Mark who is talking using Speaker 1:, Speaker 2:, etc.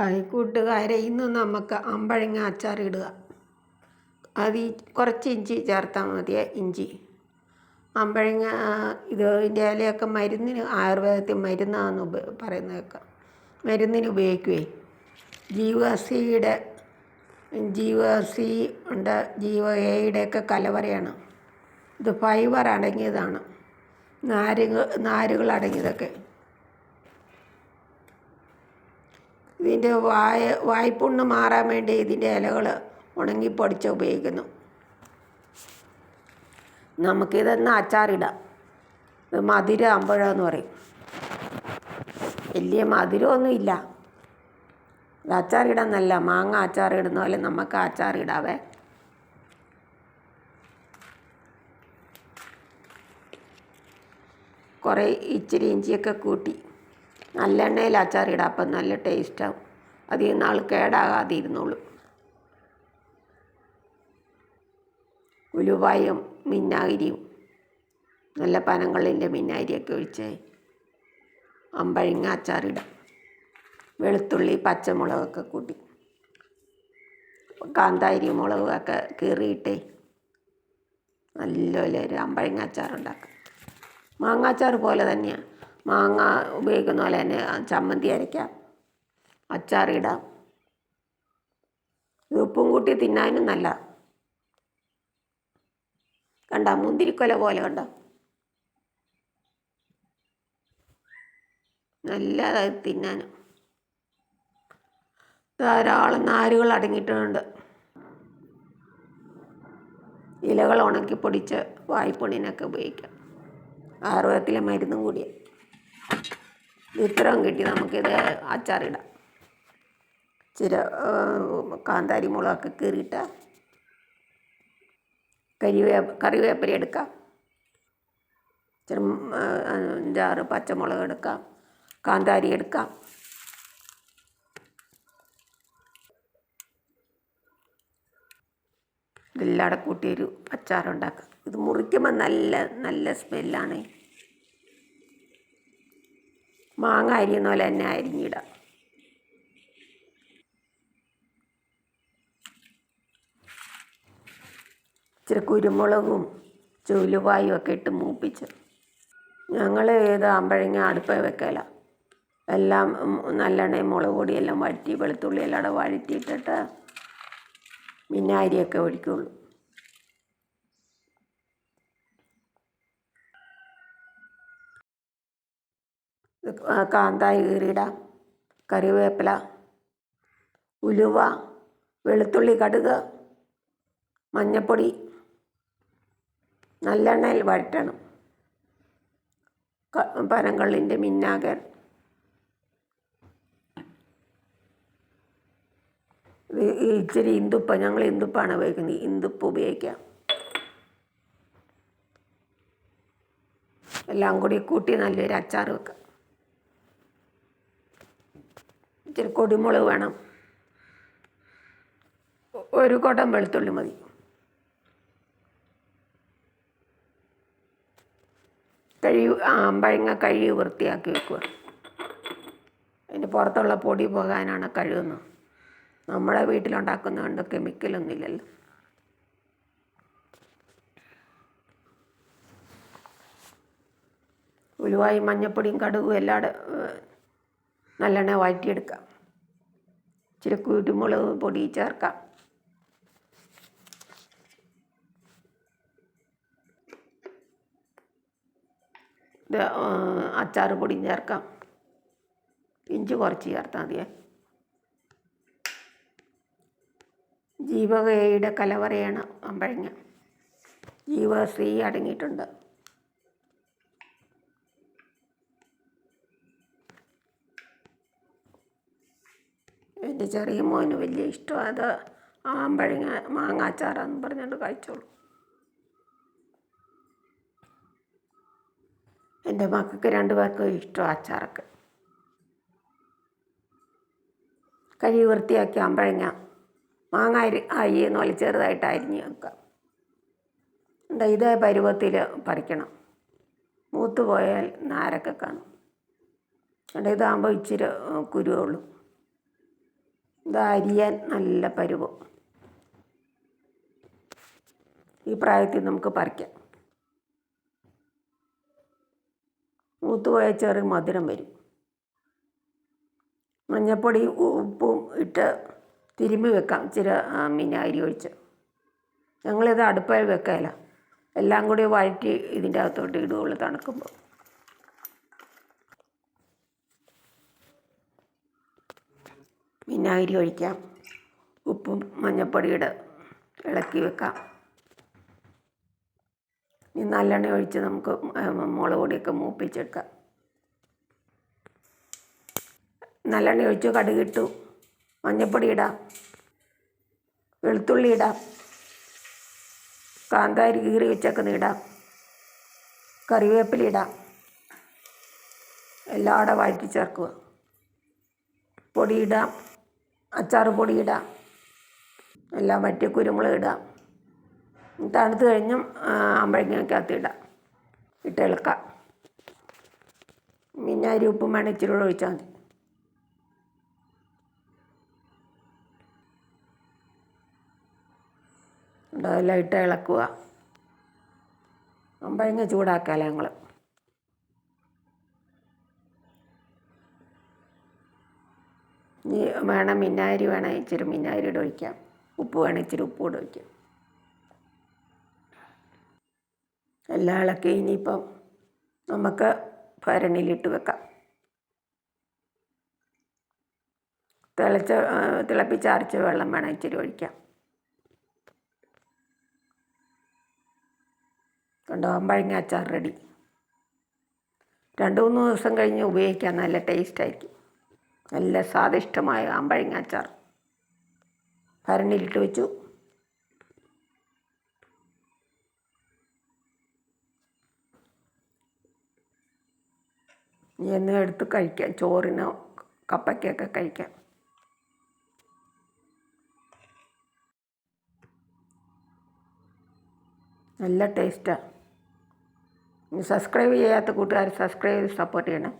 Speaker 1: Hi കൂട്ടുകാരെ ഇന്ന് നമുക്ക് അമ്പഴങ്ങ അച്ചാർ ഇടുക അത് കുറച്ച് ഇഞ്ചി ചേർത്താൽ മതിയേ ഇഞ്ചി. അമ്പഴങ്ങ ഇത് ഇതിന്റെ ഇലയൊക്കെ മരുന്നിന് ആയുർവേദത്തിൽ മരുന്നാണെന്ന് ഉപ പറയുന്നത് കേൾക്കാം മരുന്നിന് ഉപയോഗിക്കുവേ. ജീവസിയുടെ ജീവസി ഉണ്ട് ജീവ എയുടെ ഒക്കെ കലവറയാണ്. ഇത് ഫൈബർ അടങ്ങിയതാണ്. നാരുകൾ നാരുകൾ അടങ്ങിയതൊക്കെ ഇതിന്റെ വായ വായ്പുണ്ണ് മാറാൻ വേണ്ടി ഇതിന്റെ ഇലകൾ ഉണങ്ങിപ്പൊടിച്ച് ഉപയോഗിക്കുന്നു. നമുക്കിതെന്ന് അച്ചാറിടാം. ഇത് മധുര അമ്പഴമെന്ന് പറയും. വലിയ മധുരമൊന്നും ഇല്ല. ഇത് അച്ചാറിടാൻ നല്ല മാങ്ങ അച്ചാറിടുന്ന പോലെ നമുക്ക് അച്ചാറിടാവേ. കുറേ ഇച്ചിരി ഇഞ്ചിയൊക്കെ കൂട്ടി. നല്ലെണ്ണയിൽ അച്ചാറിടാം അപ്പം നല്ല ടേസ്റ്റാവും. അധികം നാൾ കേടാകാതെ ഇരുന്നോളും ഉലുവായും മിന്നാഗിരിയും നല്ല പനങ്ങളിന്റെ മിന്നാഗിരിയൊക്കെ ഒഴിച്ച് അമ്പഴങ്ങ അച്ചാറിടാം. വെളുത്തുള്ളി പച്ചമുളകൊക്കെ കൂട്ടി. കാന്താരി മുളകൊക്കെ കീറിയിട്ട് നല്ലപോലെ ഒരു അമ്പഴങ്ങ അച്ചാറുണ്ടാക്കും. മാങ്ങാച്ചാർ പോലെ തന്നെയാണ് മാങ്ങ ഉപയോഗിക്കുന്ന പോലെ തന്നെ ചമ്മന്തി അരയ്ക്കാം അച്ചാറിടാം. ഉപ്പും കൂട്ടി തിന്നാനും നല്ല. കണ്ട? മുന്തിരിക്കൊല പോലെ കണ്ട? നല്ലതായി തിന്നാനും. ധാരാളം നാരുകൾ അടങ്ങിയിട്ടുണ്ട്. ഇലകൾ ഉണക്കി പൊടിച്ച് വായ്പണിനൊക്കെ ഉപയോഗിക്കാം. ആയുർവേദത്തിലെ മരുന്നും കൂടിയാണ് ഇത്രയും കിട്ടി നമുക്കിത് അച്ചാറിടാം. ചില കാന്താരി മുളകൊക്കെ കീറിയിട്ട കരിവേ കറിവേപ്പില എടുക്കാം. ചെറു അഞ്ചാറ് പച്ചമുളക് എടുക്കാം. കാന്താരി എടുക്കാം. ഇതെല്ലാം ഒരു അച്ചാറുണ്ടാക്കാം. ഇത് മുറിക്കുമ്പോൾ നല്ല നല്ല സ്മെല്ലാണ്. മാങ്ങ അരിയുന്ന പോലെ തന്നെ അരിഞ്ഞിടാം ഇച്ചിരി കുരുമുളകും ചുലുവായും ഒക്കെ ഇട്ട് മൂപ്പിച്ച്. ഞങ്ങൾ ഏത് അമ്പഴങ്ങ അടുപ്പ വെക്കല. എല്ലാം നല്ലെണ്ണയും മുളക് പൊടിയെല്ലാം വഴറ്റി വെളുത്തുള്ളി എല്ലാം അവിടെ വഴറ്റിയിട്ടിട്ട് പിന്നെ അരിയൊക്കെ ഒഴിക്കുള്ളൂ. കാന്തായി കീറിയിടാം. കറിവേപ്പില ഉലുവ വെളുത്തുള്ളി കടുക് മഞ്ഞൾപ്പൊടി നല്ലെണ്ണയിൽ വഴറ്റണം. പനങ്കള്ളിന്റെ മിന്നാകൻ ഇച്ചിരി ഇന്ദുപ്പ ഞങ്ങൾ ഇന്ദുപ്പാണ് ഉപയോഗിക്കുന്നത്. ഇന്ദുപ്പ് ഉപയോഗിക്കാം. എല്ലാം കൂടി കൂട്ടി നല്ലൊരു അച്ചാർ വെക്കാം. ഇച്ചിരി കൊടിമുളക് വേണം. ഒരു കുടം വെളുത്തുള്ളി മതി. കഴുകി അമ്പഴങ്ങ കഴുകി വൃത്തിയാക്കി വെക്കുക. അതിന് പുറത്തുള്ള പൊടി പോകാനാണ് കഴുകുന്നത്. നമ്മളെ വീട്ടിലുണ്ടാക്കുന്ന കൊണ്ട് കെമിക്കലൊന്നും ഇല്ലല്ലോ. ഉലുവായും മഞ്ഞപ്പൊടിയും കടുകും എല്ലാം നല്ലെണ്ണ വഴറ്റിയെടുക്കാം. ഇച്ചിരി കുരുമുളക് പൊടി ചേർക്കാം. ഇത് അച്ചാർ പൊടിയും ചേർക്കാം. ഇഞ്ചി കുറച്ച് ചേർത്താൽ മതിയേ. ജീവകയുടെ കലവറയാണ് അമ്പഴങ്ങ. ജീവശ്രീ അടങ്ങിയിട്ടുണ്ട്. എന്റെ ചെറിയ മോന് വലിയ ഇഷ്ടം. അത് ആമ്പഴങ്ങ മാങ്ങാച്ചാറാന്ന് പറഞ്ഞുകൊണ്ട് കഴിച്ചോളൂ. എന്റെ മക്കൾക്ക് രണ്ടു പേർക്കും ഇഷ്ടം അച്ചാറൊക്കെ. കഴുകി വൃത്തിയാക്കി ആമ്പഴങ്ങ മാങ്ങ അരി അരിയുന്ന പോലെ ചെറുതായിട്ട് അരിഞ്ഞ് വെക്കാം എന്താ ഇതേ പരുവത്തിൽ പറിക്കണം. മൂത്ത് പോയാൽ നാരൊക്കെ കാണും. എന്നിട്ട് ഇതാകുമ്പോൾ ഇച്ചിരി കുരുവുള്ളൂ. ഇത് അരിയാൻ നല്ല പരുവം. ഈ പ്രായത്തിൽ നമുക്ക് പറിക്കാം. മൂത്തുപോയ ചെറിയ മധുരം വരും. മഞ്ഞപ്പൊടി ഉപ്പും ഇട്ട് തിരുമ്മി വെക്കാം. ഇച്ചിരി ആ, അരി ഒഴിച്ച്. ഞങ്ങളിത് അടുപ്പായി വെക്കല. എല്ലാം കൂടി വഴറ്റി ഇതിന്റെ അകത്തോട്ട് ഇടുകയുള്ളൂ തണുക്കുമ്പോൾ. വിനാഗിരി ഒഴിക്കാം. ഉപ്പും മഞ്ഞപ്പൊടിയുടെ ഇളക്കി വെക്കാം. ഇനി നല്ലെണ്ണ ഒഴിച്ച് നമുക്ക് മുളക് പൊടിയൊക്കെ മൂപ്പിച്ചെടുക്കാം. നല്ലെണ്ണ ഒഴിച്ച് കടുകിട്ടു മഞ്ഞപ്പൊടി ഇടാം. വെളുത്തുള്ളി ഇടാം. കാന്താരി കീറി വെച്ചേക്കുന്ന ഇടാം. കറിവേപ്പില ഇടാം. എല്ലാം അവിടെ വഴറ്റി ചേർക്കുക. പൊടിയിടാം അച്ചാർ പൊടി ഇടാം. എല്ലാം വറ്റിയ കുരുമുളക് ഇടാം. തണുത്ത് കഴിഞ്ഞും അമ്പഴങ്ങക്കകത്ത് ഇടാം. ഇട്ട് ഇളക്കാം. അരി ഉപ്പും വേണം ഇച്ചിരി കൂടെ ഒഴിച്ചാൽ മതി. അതെല്ലാം ഇട്ട് ഇളക്കുക. അമ്പഴങ്ങ ചൂടാക്കാമല്ലോ ഞങ്ങൾ ഇനി വേണം മിന്നാരി വേണം ഇച്ചിരി മിന്നാരി ഇട ഒഴിക്കാം. ഉപ്പ് വേണം ഇച്ചിരി ഉപ്പ് കൂടെ ഒഴിക്കാം. എല്ലാ ഇളക്കി ഇനിയിപ്പം നമുക്ക് ഭരണിയിലിട്ട് വെക്കാം. തിളച്ച തിളപ്പിച്ചാർച്ച വെള്ളം വേണം ഇച്ചിരി ഒഴിക്കാം. കണ്ടോ? അമ്പഴങ്ങ അച്ചാർ റെഡി. രണ്ട് മൂന്ന് ദിവസം കഴിഞ്ഞ് ഉപയോഗിക്കാൻ നല്ല ടേസ്റ്റ് ആയിരിക്കും. നല്ല സ്വാദിഷ്ടമായ അമ്പഴങ്ങ അച്ചാർ. ഭരണിയിലിട്ട് വെച്ചു. എന്നും എടുത്ത് കഴിക്കാം. ചോറിനോ കപ്പയ്ക്കൊക്കെ കഴിക്കാം. നല്ല ടേസ്റ്റാണ് സബ്സ്ക്രൈബ് ചെയ്യാത്ത കൂട്ടുകാർ സബ്സ്ക്രൈബ് ചെയ്ത് സപ്പോർട്ട് ചെയ്യണം.